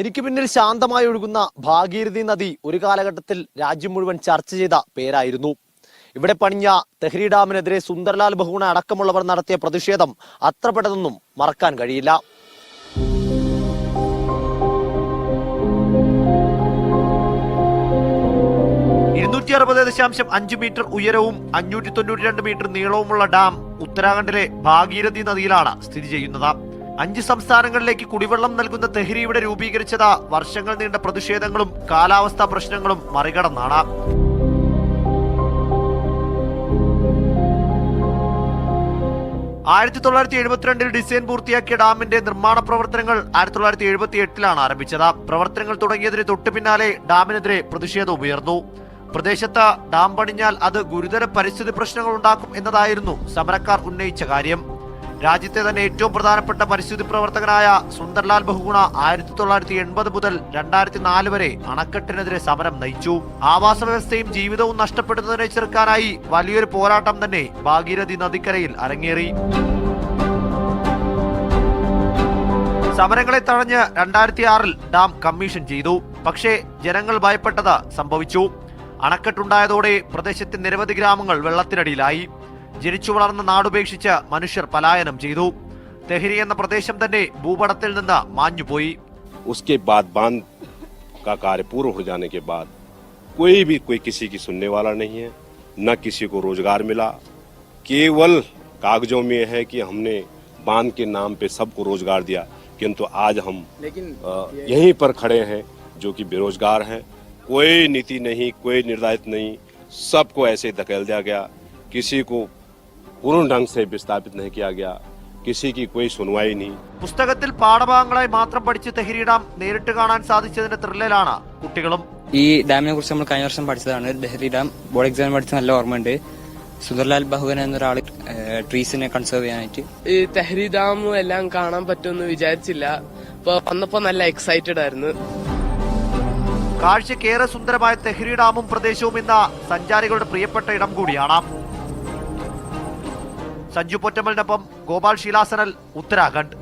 എനിക്ക് പിന്നിൽ ശാന്തമായി ഒഴുകുന്ന ഭാഗീരഥി നദി ഒരു കാലഘട്ടത്തിൽ രാജ്യം മുഴുവൻ ചർച്ച ചെയ്ത പേരായിരുന്നു. ഇവിടെ പണിഞ്ഞ തെഹ്രി ഡാമിനെതിരെ സുന്ദർലാൽ ബഹുഗുണ അടക്കമുള്ളവർ നടത്തിയ പ്രതിഷേധം അത്ര പെട്ടെന്നൊന്നും മറക്കാൻ കഴിയില്ല. ഇരുന്നൂറ്റി അറുപത് ദശാംശം അഞ്ച് മീറ്റർ ഉയരവും അഞ്ഞൂറ്റി തൊണ്ണൂറ്റി രണ്ട് മീറ്റർ നീളവുമുള്ള ഡാം ഉത്തരാഖണ്ഡിലെ ഭാഗീരഥി നദിയിലാണ് സ്ഥിതി ചെയ്യുന്നത്. അഞ്ച് സംസ്ഥാനങ്ങളിലേക്ക് കുടിവെള്ളം നൽകുന്ന തെഹ്രിയുടെ രൂപീകരിച്ചത്. വർഷങ്ങൾ നീണ്ട പ്രതിഷേധങ്ങളും കാലാവസ്ഥാ പ്രശ്നങ്ങളും മറികടന്നാണ്. ആയിരത്തി തൊള്ളായിരത്തി എഴുപത്തിരണ്ടിൽ ഡിസൈൻ പൂർത്തിയാക്കിയ ഡാമിന്റെ നിർമ്മാണ പ്രവർത്തനങ്ങൾ ആയിരത്തി തൊള്ളായിരത്തി എഴുപത്തി എട്ടിലാണ് ആരംഭിച്ചത്. പ്രവർത്തനങ്ങൾ തുടങ്ങിയതിന് തൊട്ടു പിന്നാലെ ഡാമിനെതിരെ പ്രതിഷേധം ഉയർന്നു. പ്രദേശത്ത് ഡാം പണിഞ്ഞാൽ അത് ഗുരുതര പരിസ്ഥിതി പ്രശ്നങ്ങൾ ഉണ്ടാക്കും എന്നതായിരുന്നു സമരക്കാർ ഉന്നയിച്ച കാര്യം. രാജ്യത്തെ തന്നെ ഏറ്റവും പ്രധാനപ്പെട്ട പരിസ്ഥിതി പ്രവർത്തകനായ സുന്ദർലാൽ ബഹുഗുണ ആയിരത്തി തൊള്ളായിരത്തി എൺപത് മുതൽ രണ്ടായിരത്തി നാല് വരെ അണക്കെട്ടിനെതിരെ സമരം നയിച്ചു. ആവാസ വ്യവസ്ഥയും ജീവിതവും നഷ്ടപ്പെടുന്നതിനെ ചെറുക്കാനായി വലിയൊരു പോരാട്ടം തന്നെ ഭാഗീരഥി നദിക്കരയിൽ അരങ്ങേറി. സമരങ്ങളെ തടഞ്ഞ് രണ്ടായിരത്തി ആറിൽ ഡാം കമ്മീഷൻ ചെയ്തു. പക്ഷേ ജനങ്ങൾ ഭയപ്പെട്ടത് സംഭവിച്ചു. അണക്കെട്ടുണ്ടായതോടെ പ്രദേശത്തെ നിരവധി ഗ്രാമങ്ങൾ വെള്ളത്തിനടിയിലായി. ജനിച്ചു വളർന്ന നാടുപേക്ഷിച്ച് മനുഷ്യർ പലായനം ചെയ്തു തെഹരി എന്ന പ്രദേശം തന്നെ ഭൂപടത്തിൽ നിന്ന് മാഞ്ഞുപോയി उसके बाद बांध का कार्य पूर्ण हो जाने के बाद कोई भी कोई किसी की सुनने वाला नहीं है न किसी को रोजगार मिला केवल कागजों में है कि हमने बांध के नाम पे सबको रोजगार दिया किंतु आज हम लेकिन अ, यहीं पर खड़े हैं जो कि बेरोजगार हैं कोई नीति नहीं कोई निर्धारित नहीं सबको ऐसे धकेल दिया गया किसी को पूर्ण ढंग से विस्थापित नहीं किया गया किसी की कोई सुनवाई नहीं പുസ്തകത്തിൽ പാഠഭാഗങ്ങളായി മാത്രം പഠിച്ച് തെഹരി ഡാം നേരിട്ട് കാണാൻ സാധിച്ചതിന്റെ ത്രില്ലിലാണ് കുട്ടികളും ഈ ഡാമിനെ കുറിച്ച് നമ്മൾ കഴിഞ്ഞ വർഷം പഠിച്ചതാണ് ഡെഹ്റി ഡാം ബോർഡ് എക്സാം പഠിച്ച നല്ല ഓർമ്മയുണ്ട് സുന്ദർലാൽ ബഹുഗൻ എന്നൊരാൾ ട്രീസിനെ കൺസേർവ് ചെയ്യാനായിട്ട് ഈ തെഹ്രി ഡാമും എല്ലാം കാണാൻ പറ്റുമെന്ന് വിചാരിച്ചില്ല ഇപ്പൊ വന്നപ്പോ നല്ല എക്സൈറ്റഡ് ആയിരുന്നു കാഴ്ചക്കേറെ സുന്ദരമായ തെഹ്രി ഡാമും പ്രദേശവും ഇന്ന് സഞ്ചാരികളുടെ പ്രിയപ്പെട്ട ഇടം കൂടിയാണ് സഞ്ജു പൊറ്റമ്മലിനൊപ്പം ഗോപാൽ ശീലാസനൽ ഉത്തരാഖണ്ഡ്.